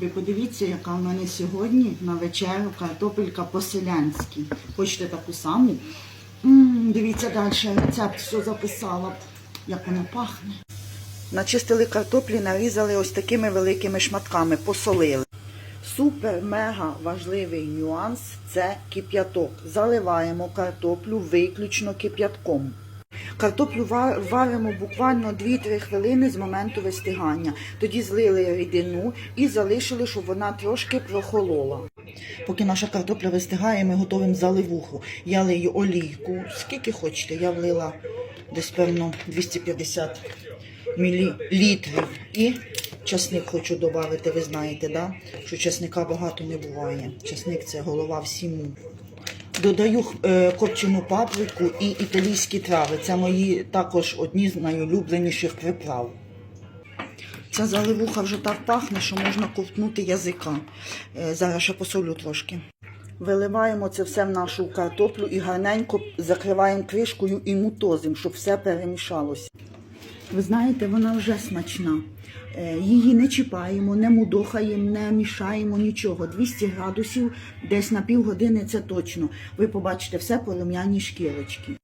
Ви подивіться, яка в мене сьогодні на вечерю картопелька по-селянськи. Хочете таку саму? дивіться далі, рецепт все записала. Як воно пахне. Начистили картоплі, нарізали ось такими великими шматками, посолили. Супер мега важливий нюанс це кип'яток. Заливаємо картоплю виключно кип'ятком. Картоплю ва- варимо буквально 2-3 хвилини з моменту вистигання. Тоді злили рідину і залишили, щоб вона трошки прохолола. Поки наша картопля вистигає, ми готуємо заливуху. Я лию олійку, скільки хочете. Я влила десь певно 250 мілілітрів. І часник хочу додати, ви знаєте, да? що часника багато не буває. Часник це голова всіму. Додаю е, копчену паприку і італійські трави. Це мої також одні з найулюбленіших приправ. Ця заливуха вже так пахне, що можна ковтнути язика. Е, зараз ще посолю трошки. Виливаємо це все в нашу картоплю і гарненько закриваємо кришкою і мутозим, щоб все перемішалося. Ви знаєте, вона вже смачна. Е, Її не чіпаємо, не мудохаємо, не мішаємо нічого. 200 градусів, десь на півгодини це точно. Ви побачите все по рум'яній шкірочки.